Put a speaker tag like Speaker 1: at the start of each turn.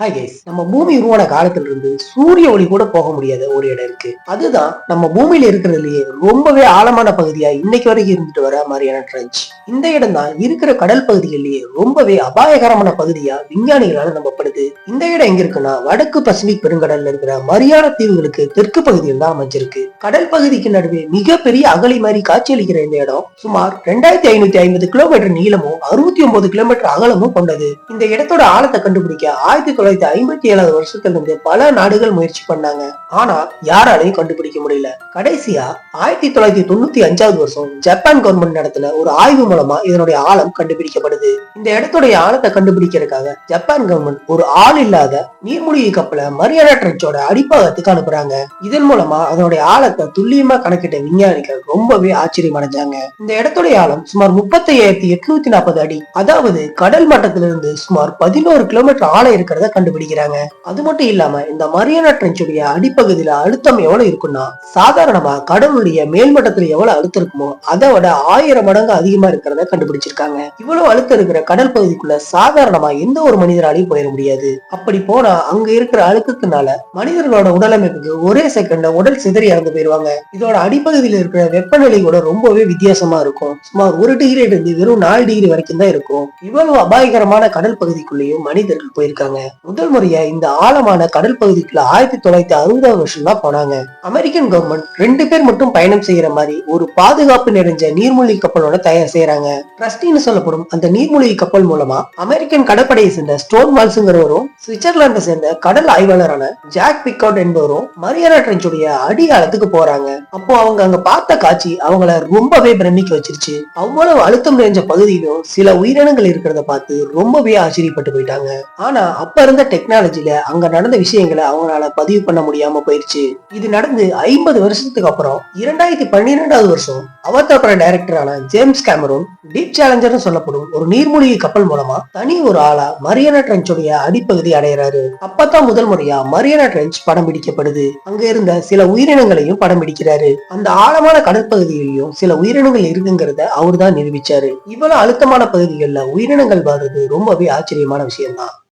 Speaker 1: Hi guys நம்ம பூமி உருவான காலத்துல இருந்து சூரிய ஒளி கூட போக முடியாத ஒரு இடம் இருக்கு. அதுதான் நம்ம பூமியில இருக்கிறதுலயே ரொம்பவே ஆழமான பகுதியா இன்னைக்கு வரைக்கும் இருந்துட்டு வர மாதிரியான ட்ரெஞ்ச் இந்த இடம் தான் இருக்கிற கடல் பகுதிகளிலேயே ரொம்பவே அபாயகரமான பகுதியா விஞ்ஞானிகளால நம்பப்படுது. இந்த இடம் எங்க இருக்குன்னா வடக்கு பசிபிக் பெருங்கடல்ல இருக்கிற மரியானா தீவுகளுக்கு தெற்கு பகுதியில் தான் அமைஞ்சிருக்கு. கடல் பகுதிக்கு நடுவே மிகப்பெரிய அகலி மாதிரி காட்சியளிக்கிற இந்த இடம் சுமார் ரெண்டாயிரத்தி ஐநூத்தி ஐம்பது கிலோமீட்டர் நீளமும் அறுபத்தி ஒன்பது கிலோமீட்டர் அகலமும் கொண்டது. இந்த இடத்தோட ஆழத்தை கண்டுபிடிக்க ஆயிரத்தி தொள்ளாயிரத்தி தொள்ளாயிரத்தி ஐம்பத்தி ஏழாவது வருஷத்துல இருந்து பல நாடுகள் முயற்சி பண்ணாங்க. ஆனா யாராலையும் கண்டுபிடிக்க முடியல. கடைசியா ஆயிரத்தி தொள்ளாயிரத்தி தொண்ணூத்தி அஞ்சாவது வருஷம் ஜப்பான் கவர்மெண்ட் நடத்தின ஒரு ஆய்வு மூலமா இதனுடைய ஆழம் கண்டுபிடிக்கப்படுது. இந்த இடத்துடைய ஆழத்தை கண்டுபிடிக்கிறதுக்காக ஜப்பான் கவர்மெண்ட் ஒரு ஆள் இல்லாத நீர்மூழ்கி கப்பலை மரியாதை ட்ரெஞ்சோட அடிப்பாகத்துக்கு அனுப்புறாங்க. இதன் மூலமா அதனுடைய ஆழத்தை துல்லியமா கணக்கிட்ட விஞ்ஞானிகள் ரொம்பவே ஆச்சரியம் அடைஞ்சாங்க. இந்த இடத்துடைய ஆழம் சுமார் முப்பத்தி ஐயாயிரத்தி எட்நூத்தி நாற்பது அடி. அதாவது கடல் மட்டத்திலிருந்து சுமார் பதினோரு கிலோமீட்டர் ஆழம் இருக்கிறத கண்டுபிடிக்கிறாங்க. அது மட்டும் இல்லாம இந்த மரியானா ட்ரெஞ்சுடைய அடிப்பகுதியில அழுத்தம் எவ்வளவு இருக்குன்னா சாதாரணமா கடலுடைய மேல்மட்டத்துல எவ்வளவு அழுத்தம் இருக்குமோ அதை விட ஆயிரம் மடங்கு அதிகமா இருக்கிறத கண்டுபிடிச்சிருக்காங்க. இவ்வளவு அழுத்தம் இருக்கிற கடல் பகுதிக்குள்ள சாதாரணமா எந்த ஒரு மனிதராலையும் போயிட முடியாது. அப்படி போனா அங்க இருக்கிற அழுத்தத்தினால மனிதர்களோட உடலமைப்புக்கு ஒரே செகண்ட்ல உடல் சிதறி இறந்து போயிருவாங்க இதோட அடிப்பகுதியில் இருக்கிற வெப்பநிலை கூட ரொம்பவே வித்தியாசமா இருக்கும். சுமார் ஒரு டிகிரி இருந்து வெறும் நாலு டிகிரி வரைக்கும் தான் இருக்கும். இவ்வளவு அபாயகரமான கடல் பகுதிக்குள்ளேயும் மனிதர்கள் போயிருக்காங்க. முதல் முறையா இந்த ஆழமான கடல் பகுதிக்குள்ள ஆயிரத்தி தொள்ளாயிரத்தி அறுபதாம் வருஷம் தான் போனாங்க. அமெரிக்கன் கவர்மெண்ட் ரெண்டு பேர் மட்டும் பயணம் செய்யற மாதிரி ஒரு பாதுகாப்பு நிறைஞ்ச நீர்மூழ்கி கப்பலோட தயார் செய்யறாங்க. ட்ரஸ்டின்னு சொல்லப்படும் அந்த நீர்மூழ்கி கப்பல் மூலமா அமெரிக்கன் கடற்படையை சேர்ந்த ஸ்டோன் வால்ஸுங்கிறவரும் சுவிட்சர்லாண்டை சேர்ந்த கடல் ஆய்வாளரான ஜாக் பிக்கவுட் என்பவரும் மரியானா ட்ரெஞ்சுடைய அடி ஆழத்துக்கு போறாங்க. அப்போ அவங்க அங்க பார்த்த காட்சி அவங்கள ரொம்பவே பிரமிக்க வச்சிருச்சு. அவ்வளவு அழுத்தம் நிறைஞ்ச பகுதியிலும் சில உயிரினங்கள் இருக்கிறத பார்த்து ரொம்பவே ஆச்சரியப்பட்டு போயிட்டாங்க. ஆனா அப்ப இருந்த டெக்னாலஜில அங்க நடந்த விஷயங்களை அவங்களால பதிவு பண்ண முடியாம போயிருச்சு. இது நடந்து ஐம்பது வருஷத்துக்கு அப்புறம் இரண்டாயிரத்தி பன்னிரெண்டாவது வருஷம் அவதார் பட டைரக்டரான ஜேம்ஸ் கேமரூன் டீப் சேலஞ்சர்னு சொல்லப்படும் ஒரு நீர்மூழ்கி கப்பல் மூலமா தனி ஒரு ஆளா மரியானா ட்ரெஞ்சோடைய அடிப்பகுதி அடையிறாரு. அப்பதான் முதல் முறையா மரியானா ட்ரெஞ்ச் படம் பிடிக்கப்படுது. அங்க இருந்த சில உயிரினங்களையும் படம் பிடிக்கிறாரு. அந்த ஆழமான கடற்பகுதியிலையும் சில உயிரினங்கள் இருக்குங்கிறத அவர் தான் நிரூபிச்சாரு. இவ்வளவு அழுத்தமான பகுதிகளில் உயிரினங்கள் வாழ்றது ரொம்பவே ஆச்சரியமான விஷயம்தான்.